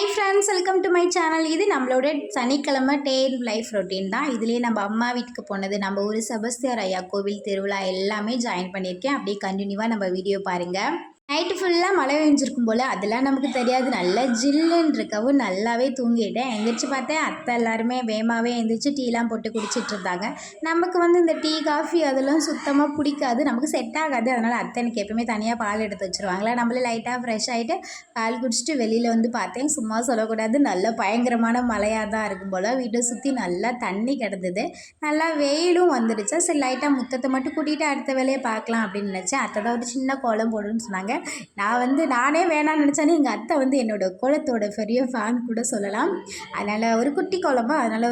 Hi friends welcome to my channel இது நம்மளோட சனிக்கிழமை டே லைஃப் ரொட்டீன் தான். இதுலேயே நம்ம அம்மா வீட்டுக்கு போனது நம்ம ஊர் செபஸ்தியார் ஐயா கோவில் திருவிழா எல்லாமே ஜாயின் பண்ணியிருக்கேன். அப்படியே கண்டினியூவாக நம்ம வீடியோ பாருங்கள் நைட்டு ஃபுல்லாக மழை பெஞ்சிருக்கும் போல். அதெல்லாம் நமக்கு தெரியாது. நல்லா ஜில்லுன்னு இருக்கவும் நல்லாவே தூங்கிட்டேன். எந்திரிச்சு பார்த்தேன். அத்தை எல்லாருமே வேகமாகவே எழுந்திரிச்சு டீலாம் போட்டு குடிச்சிட்டு இருந்தாங்க. நமக்கு வந்து இந்த டீ காஃபி அதெல்லாம் சுத்தமாக பிடிக்காது. நமக்கு செட் ஆகாது. அதனால் அத்தை எனக்கு எப்பவுமே தனியாக பால் எடுத்து வச்சுருவாங்களா? நம்மளே லைட்டாக ஃப்ரெஷ் ஆகிட்டு பால் குடிச்சிட்டு வெளியில் வந்து பார்த்தேன். சும்மா சொல்லக்கூடாது. நல்ல பயங்கரமான மழையாக தான் இருக்கும் போல். வீட்டை சுற்றி நல்லா தண்ணி கிடந்தது. நல்லா வெயிலும் வந்துடுச்சு. சரி லைட்டாக முத்தத்தை மட்டும் கூட்டிகிட்டு அடுத்த வேலையை பார்க்கலாம் அப்படின்னு நினச்சேன். அத்தை தான் ஒரு சின்ன கோலம் போடுன்னு சொன்னாங்க. நான் வந்து நானே வேணாம்னு நினச்சானே எங்கள் அத்தை வந்து என்னோடய குளத்தோட பெரிய ஃபேன் கூட சொல்லலாம். அதனால் ஒரு குட்டி குழம்பா அதனால்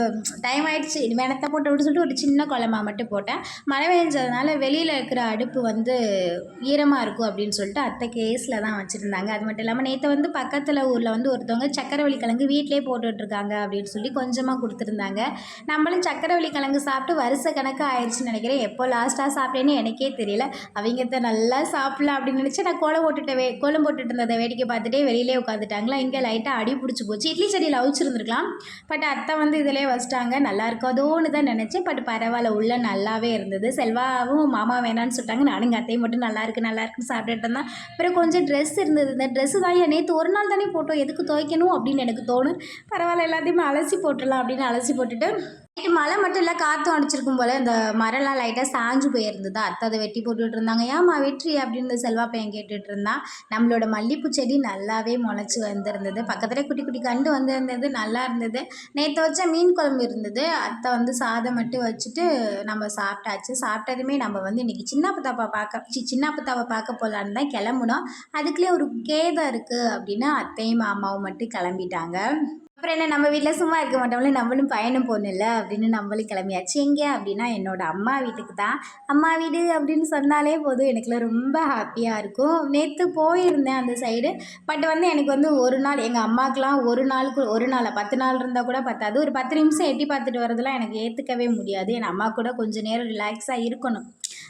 டைம் ஆகிடுச்சு இனிமேல் வேணத்தை போட்டு அப்படின்னு சொல்லிட்டு ஒரு சின்ன குழம்பா மட்டும் போட்டேன். மழை பெஞ்சதுனால வெளியில் இருக்கிற அடுப்பு வந்து ஈரமாக இருக்கும் அப்படின்னு சொல்லிட்டு அத்தை கேஸில் தான் வச்சுருந்தாங்க. அது மட்டும் இல்லாமல் நேற்று வந்து பக்கத்தில் ஊரில் வந்து ஒருத்தவங்க சக்கரவள்ளி கிழங்கு வீட்டிலே போட்டுட்ருக்காங்க அப்படின்னு சொல்லி கொஞ்சமாக கொடுத்துருந்தாங்க. நம்மளும் சக்கரவள்ளி கிழங்கு சாப்பிட்டு வருஷ கணக்கு ஆயிடுச்சுன்னு நினைக்கிறேன். எப்போ லாஸ்ட்டாக சாப்பிட்டேன்னு எனக்கே தெரியல. அவங்க நல்லா சாப்பிடலாம் அப்படின்னு நினச்சி நான் கோலம் போட்டுட்டு வே கோலம் போட்டுட்டு இருந்ததை வேடிக்கை பார்த்துட்டே வெளியிலே உட்காந்துட்டாங்களா இங்கே லைட்டாக அடி பிடிச்சி போச்சு. இட்லி செடியில் அவிச்சிருந்துருக்கலாம். பட் அத்தை வந்து இதிலே வச்சிட்டாங்க. நல்லா இருக்காதோன்னு தான் நினச்சேன். பட் பரவாயில்ல. உள்ள நல்லாவே இருந்தது. செல்வாவும் மாமா வேணான்னு சொல்லிட்டாங்க. நானும் எங்கள் அத்தையும் மட்டும் நல்லா இருக்கு நல்லா இருக்குன்னு சாப்பிட்டுட்டு இருந்தேன். அப்புறம் கொஞ்சம் ட்ரெஸ் இருந்தது. இந்த ட்ரெஸ்ஸு தான் ஏன் நேற்று ஒரு நாள் தானே போட்டோம். எதுக்கு துவைக்கணும் அப்படின்னு எனக்கு தோணும். பரவாயில்ல. எல்லாத்தையுமே அலசி போட்டுடலாம் அப்படின்னு அலசி போட்டுட்டு நைட்டு மழை மட்டும் இல்லை காற்றும் அடிச்சிருக்கும் போல் இந்த மரம்லாம் லைட்டாக சாஞ்சு போயிருந்தது. அத்தை அதை வெட்டி போட்டுட்டு இருந்தாங்க ஏம்மா வெற்றி அப்படின்னு செல்வா பையன் கேட்டுட்டு இருந்தான் நம்மளோட மல்லிப்பூ செடி நல்லாவே முளைச்சி வந்திருந்தது. பக்கத்துலேயே குட்டி குட்டி கண்டு வந்திருந்தது நல்லா இருந்தது. நேற்று வச்ச மீன் குழம்பு இருந்தது. அத்தை வந்து சாதம் மட்டும் வச்சுட்டு நம்ம சாப்பிட்டாச்சு. சாப்பிட்டதுமே நம்ம வந்து இன்றைக்கி சின்ன புத்தாப்பா பார்க்க சின்ன புத்தாவை பார்க்க போகலான்னு தான் கிளம்புனோம். அதுக்குள்ளே ஒரு கேதம் இருக்குது அப்படின்னு அத்தையும் மாமாவும் மட்டும் கிளம்பிட்டாங்க. அப்புறம் என்ன நம்ம வீட்டில் சும்மா இருக்க மாட்டோம்ல நம்மளும் பயணம் போகணும்ல அப்படின்னு நம்மளும் கிளம்பியாச்சு. எங்கே அப்படின்னா என்னோட அம்மா வீட்டுக்கு தான். அம்மா வீடு அப்படின்னு சொன்னாலே போதும் எனக்குலாம் ரொம்ப ஹாப்பியாக இருக்கும். நேற்று போயிருந்தேன் அந்த சைடு பட் வந்து எனக்கு வந்து ஒரு நாள் எங்கள் அம்மாக்கெலாம் ஒரு நாளுக்கு ஒரு நாள் பத்து நாள் இருந்தால் கூட பத்தாது. ஒரு பத்து நிமிஷம் எட்டி பார்த்துட்டு வரதெல்லாம் எனக்கு ஏற்றுக்கவே முடியாது. என் அம்மா கூட கொஞ்சம் நேரம் ரிலாக்ஸாக இருக்கணும்.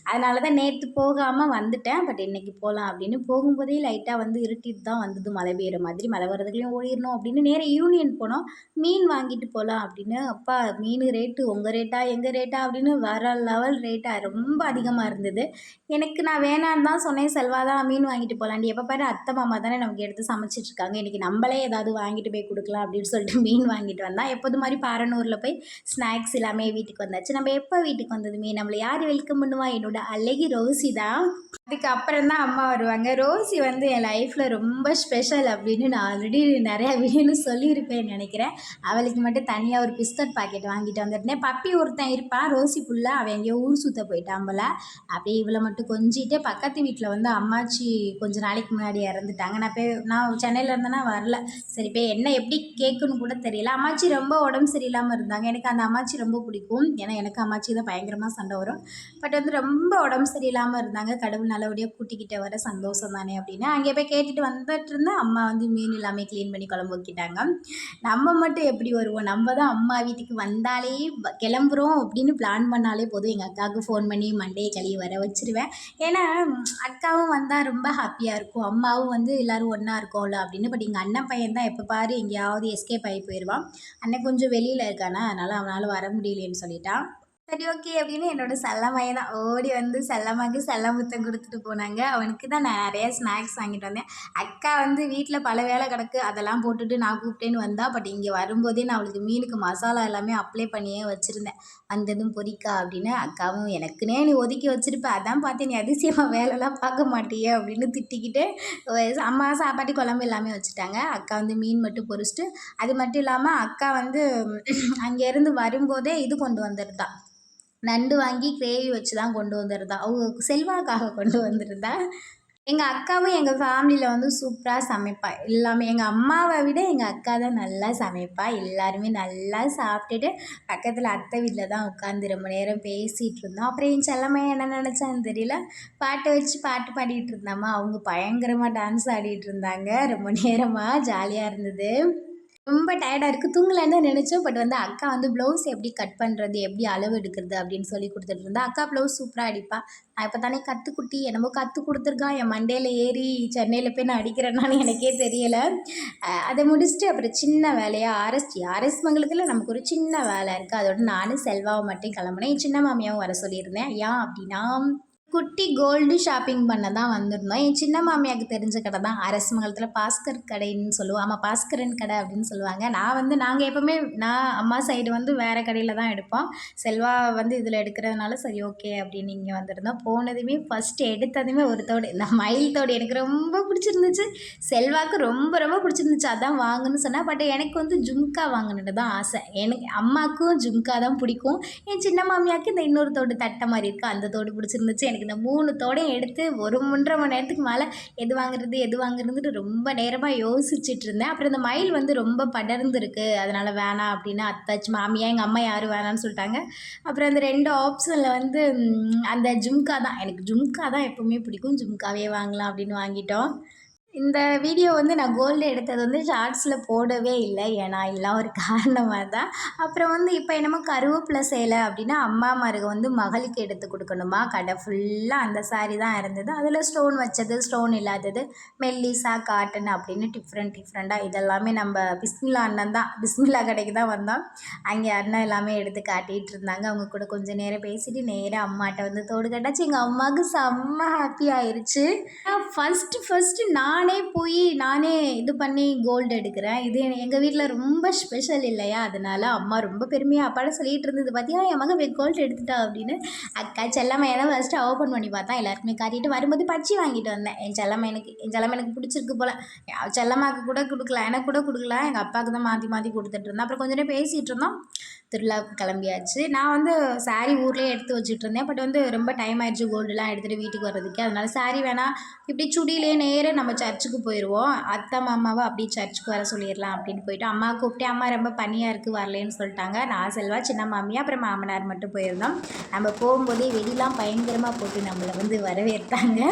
அதனால தான் நேற்று போகாமல் வந்துட்டேன். பட் இன்றைக்கி போகலாம் அப்படின்னு போகும்போதே லைட்டாக வந்து இருட்டிட்டு தான் வந்தது. மழை பெய்கிற மாதிரி மழை வரதுக்குள்ளேயும் ஓடிடணும் அப்படின்னு நேராக யூனியன் போனோம். மீன் வாங்கிட்டு போகலாம் அப்படின்னு. அப்பா மீன் ரேட்டு உங்கள் ரேட்டா எங்கள் ரேட்டா அப்படின்னு வர லெவல் ரேட்டாக ரொம்ப அதிகமாக இருந்தது. எனக்கு நான் வேணான்னு தான் சொன்னேன். செல்வா தான் மீன் வாங்கிட்டு போகலாண்டி எப்போ பாரு அத்தை மாமா தானே நமக்கு எடுத்து சமைச்சிட்ருக்காங்க இன்றைக்கி நம்மளே ஏதாவது வாங்கிட்டு போய் கொடுக்கலாம் அப்படின்னு சொல்லிட்டு மீன் வாங்கிட்டு வந்தால் எப்போது மாதிரி பாரனூரில் போய் ஸ்நாக்ஸ் எல்லாமே வீட்டுக்கு வந்தாச்சு. நம்ம எப்போ வீட்டுக்கு வந்ததுமே நம்மளை யார் வெல்கம் பண்ணுவா? என்னோட அழகி ரோசிதா அதுக்கப்புறம் தான் அம்மா வருவாங்க. ரோசி வந்து என் லைஃப்பில் ரொம்ப ஸ்பெஷல் அப்படின்னு நான் ஆல்ரெடி நிறையா வீடியோன்னு சொல்லியிருப்பேன் நினைக்கிறேன். அவளுக்கு மட்டும் தனியாக ஒரு பிஸ்கட் பாக்கெட் வாங்கிட்டு வந்துருந்தேன் பப்பி ஒருத்தன் இருப்பான் ரோசி ஃபுல்லாக அவன் எங்கேயோ ஊர் சுற்ற போயிட்டான் போல். அப்படியே இவளை மட்டும் கொஞ்சிட்டு பக்கத்து வீட்டில் வந்து அம்மாச்சி கொஞ்சம் நாளைக்கு முன்னாடி இறந்துட்டாங்க. நான் போய் நான் சென்னையில் இருந்தேன்னா வரல. சரி போய் என்ன எப்படி கேட்குன்னு கூட தெரியல. அம்மாச்சி ரொம்ப உடம்பு சரியில்லாமல் இருந்தாங்க. எனக்கு அந்த அம்மாச்சி ரொம்ப பிடிக்கும். ஏன்னா எனக்கு அம்மாச்சி தான் பயங்கரமாக சண்டை வரும். பட் வந்து ரொம்ப உடம்பு சரியில்லாமல் இருந்தாங்க. கடவுள் நல்லபடியாக கூட்டிக்கிட்ட வர சந்தோஷம் தானே அப்படின்னு. அங்கே போய் கேட்டுட்டு வந்துட்டு இருந்தேன் அம்மா வந்து மீன் எல்லாமே க்ளீன் பண்ணி குழம்பு வைக்கிட்டாங்க. நம்ம மட்டும் எப்படி வருவோம்? நம்ம தான் அம்மா வீட்டுக்கு வந்தாலே கிளம்புறோம் அப்படின்னு பிளான் பண்ணாலே போதும். எங்கள் அக்காவுக்கு ஃபோன் பண்ணி மண்டே கழுவி வர வச்சுருவேன். ஏன்னா அக்காவும் வந்தால் ரொம்ப ஹாப்பியாக இருக்கும். அம்மாவும் வந்து எல்லோரும் ஒன்றா இருக்கோம்ல அப்படின்னு. பட் எங்கள் அண்ணன் பையன் தான் எப்போ பாரு எங்கேயாவது எஸ்கேப் ஆகி போயிடுவான் அண்ணன் கொஞ்சம் வெளியில் இருக்கானா? அதனால் அவனால் வர முடியலையேன்னு சொல்லிட்டான். சரி ஓகே அப்படின்னு என்னோட செல்லமையை தான் ஓடி வந்து செல்லம்மாக்கு செல்ல முத்தம் கொடுத்துட்டு போனாங்க. அவனுக்கு தான் நான் நிறைய ஸ்நாக்ஸ் வாங்கிட்டு வந்தேன். அக்கா வந்து வீட்டில் பல வேலை கிடக்கு அதெல்லாம் போட்டுட்டு நான் கூப்பிட்டேன்னு வந்தால் பட் இங்கே வரும்போதே நான் அவளுக்கு மீனுக்கு மசாலா எல்லாமே அப்ளை பண்ணியே வச்சுருந்தேன். வந்ததும் பொரிக்கா அப்படின்னு அக்காவும் எனக்குன்னே நீ ஒதுக்கி வச்சுருப்ப அதான் பார்த்தேன் நீ அதிசயமாக வேலைலாம் பார்க்க மாட்டியே அப்படின்னு திட்டிக்கிட்டு அம்மா சாப்பாட்டு குழம்பு எல்லாமே வச்சுட்டாங்க. அக்கா வந்து மீன் மட்டும் பொறிச்சிட்டு அது மட்டும் இல்லாமல் அக்கா வந்து அங்கேருந்து வரும்போதே இது கொண்டு வந்துருந்தான் நண்டு வாங்கி கிரேவி வச்சு தான் கொண்டு வந்திருந்தா. அவங்க செல்வாக்காக கொண்டு வந்திருந்தா. எங்கள் அக்காவும் எங்கள் ஃபேமிலியில் வந்து சூப்பராக சமைப்பாள் எல்லாமே எங்கள் அம்மாவை விட எங்கள் அக்கா தான் நல்லா சமைப்பாள் எல்லாருமே நல்லா சாப்பிட்டுட்டு பக்கத்தில் அத்தை வீட்டில் தான் உட்காந்து ரொம்ப நேரம் பேசிகிட்டு இருந்தோம். அப்புறம் என் செல்லம்மா என்ன நினச்சான்னு தெரியல. பாட்டு வச்சு பாட்டு பாடிட்டு இருந்தாம்மா. அவங்க பயங்கரமாக டான்ஸ் ஆடிட்டு இருந்தாங்க. ரொம்ப நேரமாக ஜாலியாக இருந்தது. ரொம்ப டயர்டாக இருக்குது தூங்கலான்னு தான் நினச்சோம். பட் வந்து அக்கா வந்து ப்ளவுஸ் எப்படி கட் பண்ணுறது எப்படி அளவு எடுக்கிறது அப்படின்னு சொல்லி கொடுத்துட்டு இருந்தா. அக்கா ப்ளவுஸ் சூப்பராக அடிப்பா. நான் இப்போ தானே கற்றுக்குட்டி என்னமோ கற்றுக் கொடுத்துருக்கா. என் மண்டையில் ஏறி சென்னையில் போய் நான் அடிக்கிறேன்னான்னு எனக்கே தெரியலை. அதை முடிச்சுட்டு அப்புறம் சின்ன வேலையாக ஆர்எஸ்டி ஆர்எஸ் மங்கலத்தில் நமக்கு ஒரு சின்ன வேலை இருக்குது அதோட நானும் செல்வாவை மட்டும் கிளம்புனேன். சின்ன மாமியாவும் வர சொல்லியிருந்தேன். ஏன் அப்படின்னா குட்டி கோல்டு ஷாப்பிங் பண்ண தான் வந்திருந்தோம். என் சின்ன மாமியாக்கு தெரிஞ்ச கடை தான். அரசமங்கலத்தில் பாஸ்கர் கடைன்னு சொல்லுவோம். ஆமாம் பாஸ்கரன் கடை அப்படின்னு சொல்லுவாங்க. நான் வந்து நாங்கள் எப்போவுமே நான் அம்மா சைடு வந்து வேறு கடையில் தான் எடுப்போம். செல்வா வந்து இதில் எடுக்கிறதுனால சரி ஓகே அப்படின்னு இங்கே வந்திருந்தோம். போனதுமே ஃபஸ்ட்டு எடுத்ததுமே ஒரு தோடு. இந்த மயில் தோடு எனக்கு ரொம்ப பிடிச்சிருந்துச்சு. செல்வாக்கு ரொம்ப ரொம்ப பிடிச்சிருந்துச்சு. அதான் வாங்கணும்னு சொன்னால் பட் எனக்கு வந்து ஜும்கா வாங்கணுன்னு தான் ஆசை. எனக்கு அம்மாவுக்கும் ஜும்கா தான் பிடிக்கும். என் சின்ன மாமியாவுக்கு இந்த இன்னொரு தோடு தட்டை மாதிரி இருக்குது அந்த தோடு பிடிச்சிருந்துச்சு. எனக்கு இந்த மூணு தோடையும் எடுத்து ஒரு ஒன்றரை மணி நேரத்துக்கு மேலே எது வாங்குறது எது வாங்குறதுன்னு ரொம்ப நேரமாக யோசிச்சுட்டு இருந்தேன் அப்புறம் இந்த மயில் வந்து ரொம்ப படர்ந்துருக்கு. அதனால் வேணாம் அப்படின்னு அத்தாச்சு மாமியா எங்கள் அம்மா யாரும் வேணாம்னு சொல்லிட்டாங்க. அப்புறம் அந்த ரெண்டு ஆப்ஷனில் வந்து அந்த ஜும்கா தான். எனக்கு ஜும்கா தான் எப்போவுமே பிடிக்கும். ஜும்காவே வாங்கலாம் அப்படின்னு வாங்கிட்டோம். இந்த வீடியோ வந்து நான் கோல்டு எடுத்தது வந்து ஷார்ட்ஸில் போடவே இல்லை. ஏன்னா எல்லாம் ஒரு காரணமாக தான் அப்புறம் வந்து இப்போ என்னமோ கருவேப்பிலை சேலை அப்படின்னா அம்மா மருக வந்து மகளுக்கு எடுத்து கொடுக்கணுமா? கடை ஃபுல்லாக அந்த சாரி தான் இருந்தது. அதில் ஸ்டோன் வச்சது ஸ்டோன் இல்லாதது மெல்லிசா காட்டன் அப்படின்னு டிஃப்ரெண்ட் டிஃப்ரெண்ட்டாக இதெல்லாமே நம்ம பிஸ்மில்லா அண்ணன் தான் பிஸ்மில்லா கடைக்கு தான் வந்தோம். அங்கே அண்ணன் எல்லாமே எடுத்து காட்டிகிட்டு இருந்தாங்க. அவங்க கூட கொஞ்சம் நேரம் பேசிட்டு நேராக அம்மாட்ட வந்து தோடு கட்டாச்சு. எங்கள் அம்மாவுக்கு செம்ம ஹாப்பி ஆயிடுச்சு ஃபஸ்ட்டு ஃபஸ்ட்டு நான் போய் நானே இது பண்ணி கோல்டு எடுக்கிறேன். இது எங்கள் வீட்டில் ரொம்ப ஸ்பெஷல் இல்லையா? அதனால அம்மா ரொம்ப பெருமையாக அப்பாட சொல்லிட்டு இருந்தது. பார்த்தியா என் மகன் கோல்டு எடுத்துட்டா அப்படின்னு. அக்கா செல்லம்மையெல்லாம் ஃபஸ்ட்டு ஓப்பன் பண்ணி பார்த்தா எல்லாருக்குமே காட்டிட்டு வரும்போது பச்சி வாங்கிட்டு வந்தேன். என் செல்லம்மையனுக்கு என் செல்லம்மை எனக்கு பிடிச்சிருக்கு போல். செல்லம்மாக்கு கூட கொடுக்கல எனக்கு கூட கொடுக்கல எங்கள் அப்பாவுக்கு தான் மாற்றி மாற்றி கொடுத்துட்டு இருந்தேன். அப்புறம் கொஞ்ச நேரம் பேசிகிட்டு இருந்தோம். திருவிழாவுக்கு கிளம்பியாச்சு. நான் வந்து saree ஊர்லேயே எடுத்து வச்சுட்டு இருந்தேன். பட் வந்து ரொம்ப டைம் ஆயிடுச்சு கோல்டுலாம் எடுத்துகிட்டு வீட்டுக்கு வர்றதுக்கு. அதனால saree வேணாம். இப்படி சுடியிலே நேரே நம்ம சர்ச்சுக்கு போயிடுவோம் அத்தை மாமாவை அப்படியே சர்ச்சுக்கு வர சொல்லிடலாம் அப்படின்னு போயிட்டு அம்மா கூப்பிட்டு அம்மா ரொம்ப பனியாக இருக்குது வரலேன்னு சொல்லிட்டாங்க. நான் செல்வா சின்ன மாமியா அப்புறம் மாமனார் மட்டும் போயிருந்தோம். நம்ம போகும்போதே வெடிலாம் பயங்கரமாக போட்டு நம்மளை வந்து வரவேற்றாங்க.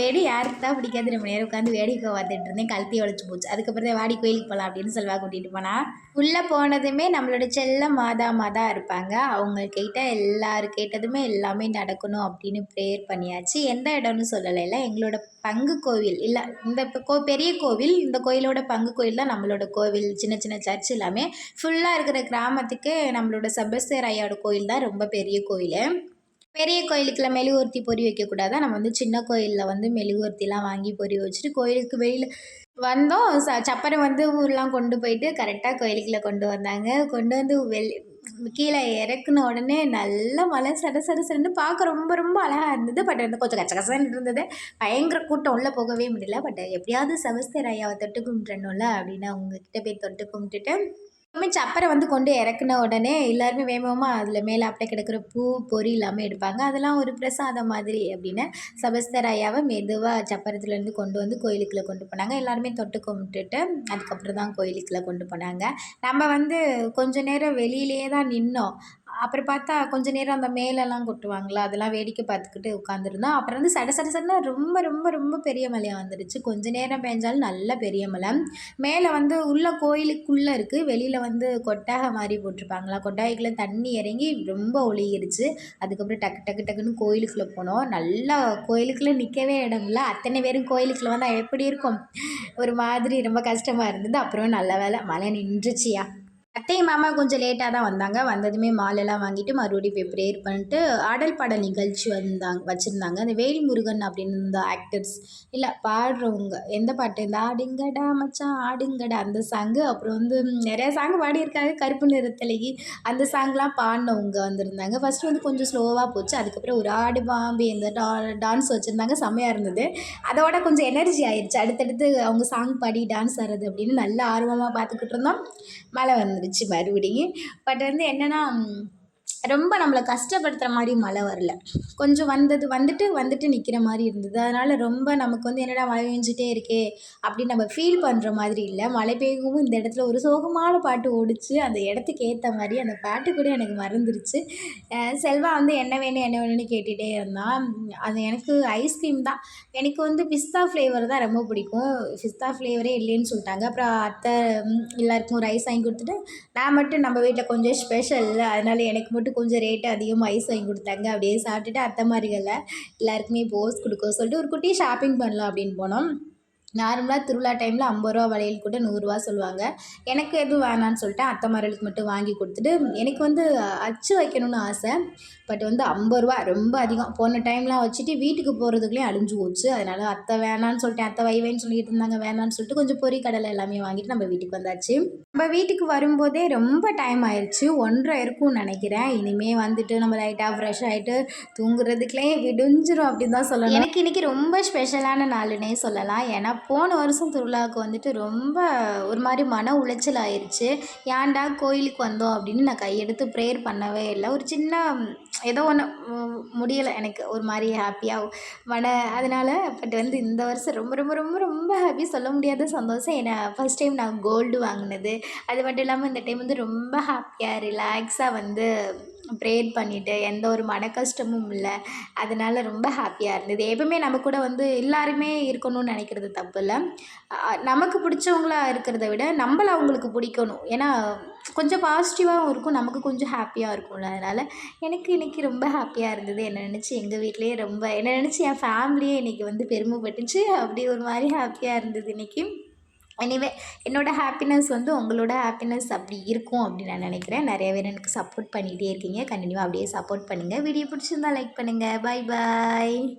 வெடி யாருக்கு தான் பிடிக்காது. நம்ம நேரம் உட்காந்து வேடிக்கை பார்த்துட்டு இருந்தேன். கழுத்தி உழைச்சி போச்சு. அதுக்கப்புறம் தான் வாடி கோயிலுக்கு போகலாம் அப்படின்னு செல்வா கூட்டிகிட்டு போனால் உள்ளே போனதுமே நம்மளோட செல்ல மாதா மாதா இருப்பாங்க. அவங்க கிட்ட எல்லாரு கேட்டதுமே எல்லாமே நடக்கணும் அப்படின்னு ப்ரேயர் பண்ணியாச்சு. எந்த இடம்னு சொல்லலை இல்லை எங்களோட பங்கு கோவில். இல்லை இந்த இப்போ கோ பெரிய கோவில் இந்த கோயிலோட பங்கு கோயில் தான் நம்மளோட கோவில். சின்ன சின்ன சர்ச் எல்லாமே. ஃபுல்லாக இருக்கிற கிராமத்துக்கு நம்மளோட சபஸ்தர் ஐயாவோட கோயில் தான் ரொம்ப பெரிய கோயில். பெரிய கோயிலுக்குள்ள மெழுகுவர்த்தி பொறி வைக்கக்கூடாது? நம்ம வந்து சின்ன கோயிலில் வந்து மெழுகுவர்த்திலாம் வாங்கி பொறி வச்சுட்டு கோயிலுக்கு வெளியில் வந்தோம். ச சப்பரை வந்து ஊர்லாம் கொண்டு போயிட்டு கரெக்டாக கோயிலுக்குள்ளே கொண்டு வந்தாங்க. கொண்டு வந்து வெளி கீழே இறக்குன உடனே நல்ல மழை சட சட சடன்னு பார்க்க ரொம்ப ரொம்ப அழகாக இருந்தது. பட் வந்து கொஞ்சம் கச்சகசன்னு இருந்தது. பயங்கர கூட்டம் உள்ளே போகவே முடியல. பட் எப்படியாவது செபஸ்தர் ஐயாவை தொட்டு கும்பிட்றணும்ல அப்படின்னு அவங்கக்கிட்ட போய் தொட்டு கும்பிட்டுட்டு மீன்ஸ் சப்பரை வந்து கொண்டு இறக்குன உடனே எல்லாருமே வேகமாக அதில் மேலே அப்படியே கிடக்கிற பூ பொறி எல்லாமே எடுப்பாங்க. அதெல்லாம் ஒரு பிரசாதம் மாதிரி அப்படின்னு சபஸ்தர் ஐயாவை மெதுவாக சப்பரத்துலேருந்து கொண்டு வந்து கோயிலுக்குள்ளே கொண்டு போனாங்க. எல்லாருமே தொட்டு கும்பிட்டுட்டு அதுக்கப்புறம் தான் கோயிலுக்குள்ளே கொண்டு போனாங்க. நம்ம வந்து கொஞ்ச நேரம் வெளியிலேயே தான் நின்னோம். அப்புறம் பார்த்தா கொஞ்ச நேரம் அந்த மேலெல்லாம் கொட்டுவாங்களா? அதெல்லாம் வேடிக்கை பார்த்துக்கிட்டு உட்காந்துருந்தோம் அப்புறம் வந்து சட சட சடன்னு ரொம்ப ரொம்ப ரொம்ப பெரிய மழையாக வந்துடுச்சு கொஞ்ச நேரம் பெஞ்சாலும் நல்ல பெரிய மழை. மேலே வந்து உள்ள கோயிலுக்குள்ளே இருக்குது வெளியில் வந்து கொட்டாகை மாதிரி போட்டிருப்பாங்களா? கொட்டாய்க்குள்ளே தண்ணி இறங்கி ரொம்ப ஒளியிருச்சு அதுக்கப்புறம் டக்கு டக்கு டக்குன்னு கோயிலுக்குள்ளே போனோம். நல்லா கோயிலுக்குள்ளே நிற்கவே இடம் இல்லை. அத்தனை பேரும் கோயிலுக்குள்ளே வந்தால் எப்படி இருக்கும்? ஒரு மாதிரி ரொம்ப கஷ்டமாக இருந்தது. அப்புறம் நல்ல வேலை மழை நின்றுச்சியா? அத்தையும் மாமா கொஞ்சம் லேட்டாக தான் வந்தாங்க. வந்ததுமே மாலெல்லாம் வாங்கிட்டு மறுபடியும் போய் ப்ரேயர் பண்ணிட்டு ஆடல் பாடல் நிகழ்ச்சி வந்தாங்க வச்சுருந்தாங்க. அந்த வேல்முருகன் அப்படின்னு இருந்த ஆக்டர்ஸ் இல்லை பாடுறவங்க. எந்த பாட்டு? இந்த ஆடுங்கடா மச்சான் ஆடுங்கடா. அந்த சாங்கு அப்புறம் வந்து நிறையா சாங் பாடியிருக்காங்க. கருப்பு நிறத்தலகி அந்த சாங்லாம் பாடினவங்க வந்திருந்தாங்க. ஃபஸ்ட்டு வந்து கொஞ்சம் ஸ்லோவாக போச்சு. அதுக்கப்புறம் ஒரு ஆடு பாம்பு இந்த டா டான்ஸ் வச்சுருந்தாங்க. செம்மையாக இருந்தது. அதோட கொஞ்சம் எனர்ஜி ஆயிடுச்சு அடுத்தடுத்து அவங்க சாங் பாடி டான்ஸ் ஆடுறது அப்படின்னு நல்ல ஆர்வமாக பார்த்துக்கிட்டு இருந்தோம். மழை வந்து வந்துருச்சு மறுபடியும். பட் வந்து என்னென்னா ரொம்ப நம்மளை கஷ்டப்படுத்துகிற மாதிரி மழை வரல. கொஞ்சம் வந்தது வந்துட்டு வந்துட்டு நிற்கிற மாதிரி இருந்தது. அதனால் ரொம்ப நமக்கு வந்து என்னடா மழை பெஞ்சிட்டே இருக்கே அப்படின்னு நம்ம ஃபீல் பண்ணுற மாதிரி இல்லை. மழை பெய்யவும் இந்த இடத்துல ஒரு சோகமான பாட்டு ஓடிச்சு. அந்த இடத்துக்கு ஏற்ற மாதிரி அந்த பாட்டு கூட எனக்கு மறந்துருச்சு. செல்வா வந்து என்ன வேணும் என்ன வேணும்னு கேட்டுகிட்டே இருந்தான் அது எனக்கு ஐஸ்கிரீம் தான். எனக்கு வந்து பிஸ்தா ஃப்ளேவர் தான் ரொம்ப பிடிக்கும். பிஸ்தா ஃப்ளேவரே இல்லைன்னு சொல்லிட்டாங்க. அப்புறம் அத்தை எல்லாருக்கும் ரைஸ் வாங்கி கொடுத்துட்டு நான் மட்டும் நம்ம வீட்டில் கொஞ்சம் ஸ்பெஷல் அதனால் எனக்கு மட்டும் கொஞ்சம் ரேட்டு அதிகமாக ஐஸ் வாங்கி கொடுத்தாங்க. அப்படியே சாப்பிட்டுட்டு அத்தை மாதிரிகளில் எல்லாருக்குமே போஸ் கொடுக்க சொல்லிட்டு ஒரு குட்டி ஷாப்பிங் பண்ணலாம் அப்படின்னு போனோம். நார்மலாக திருவிழா டைமில் ஐம்பது ரூபா வளையல் கூட நூறுரூவா சொல்லுவாங்க. எனக்கு எதுவும் வேணான்னு சொல்லிட்டு அத்தை மார்களுக்கு மட்டும் வாங்கி கொடுத்துட்டு எனக்கு வந்து அச்சு வைக்கணும்னு ஆசை. பட் வந்து ஐம்பது ரூபா ரொம்ப அதிகம். போன டைம்லாம் வச்சுட்டு வீட்டுக்கு போகிறதுக்குள்ளேயும் அழிஞ்சு போச்சு. அதனால் அத்தை வேணான்னு சொல்லிட்டு அத்தை வைவேன்னு சொல்லிட்டு இருந்தாங்க. வேணான்னு சொல்லிட்டு கொஞ்சம் பொரி கடலை எல்லாமே வாங்கிட்டு நம்ம வீட்டுக்கு வந்தாச்சு. நம்ம வீட்டுக்கு வரும்போதே ரொம்ப டைம் ஆயிடுச்சு ஒன்றரை இருக்கும்னு நினைக்கிறேன். இனிமே வந்துட்டு நம்ம லைட்டாக ஃப்ரெஷ் ஆகிட்டு தூங்குறதுக்குள்ளே விடிஞ்சிரும் அப்படின்னு தான் சொல்லலாம் எனக்கு இன்னைக்கு ரொம்ப ஸ்பெஷலான நாளுன்னே சொல்லலாம். ஏன்னா போன வருஷம் திருவிழாவுக்கு வந்துட்டு ரொம்ப ஒரு மாதிரி மன உளைச்சல் ஆயிடுச்சு ஏன்டா கோயிலுக்கு வந்தோம்? அப்படின்னு நான் கையெடுத்து ப்ரேயர் பண்ணவே இல்லை. ஒரு சின்ன ஏதோ ஒன்று முடியலை. எனக்கு ஒரு மாதிரி ஹாப்பியாக மன அதனால் பட் வந்து இந்த வருஷம் ரொம்ப ரொம்ப ரொம்ப ரொம்ப ஹாப்பி சொல்ல முடியாத சந்தோஷம். என்னை ஃபஸ்ட் டைம் நான் கோல்டு வாங்கினது. அது மட்டும் இல்லாமல் இந்த டைம் வந்து ரொம்ப ஹாப்பியாக ரிலாக்ஸாக வந்து ப்ரேயர் பண்ணிவிட்டு எந்த ஒரு மன கஷ்டமும் இல்லை. அதனால் ரொம்ப ஹாப்பியாக இருந்தது. எப்பவுமே நம்ம கூட வந்து எல்லாருமே இருக்கணும்னு நினைக்கிறது தப்பு இல்லை. நமக்கு பிடிச்சவங்களா இருக்கிறத விட நம்மள அவங்களுக்கு பிடிக்கணும். ஏன்னா கொஞ்சம் பாசிட்டிவாகவும் இருக்கும். நமக்கு கொஞ்சம் ஹாப்பியாக இருக்கும்ல. அதனால் எனக்கு இன்றைக்கி ரொம்ப ஹாப்பியாக இருந்தது. என்னை நினச்சி எங்கள் வீட்லேயே ரொம்ப என்னை நினச்சி என் ஃபேமிலியே இன்றைக்கி வந்து பெருமைப்பட்டுச்சு. அப்படி ஒரு மாதிரி ஹாப்பியாக இருந்தது இன்றைக்கி எனிவே என்னோட ஹாப்பினஸ் வந்து உங்களோட ஹாப்பினஸ் அப்படி இருக்கும் அப்படின்னு நான் நினைக்கிறேன். நிறைய பேர் எனக்கு சப்போர்ட் பண்ணிகிட்டே இருக்கீங்க. கண்டினியூவாக அப்படியே சப்போர்ட் பண்ணுங்கள் வீடியோ பிடிச்சிருந்தா லைக் பண்ணுங்கள் பை பாய்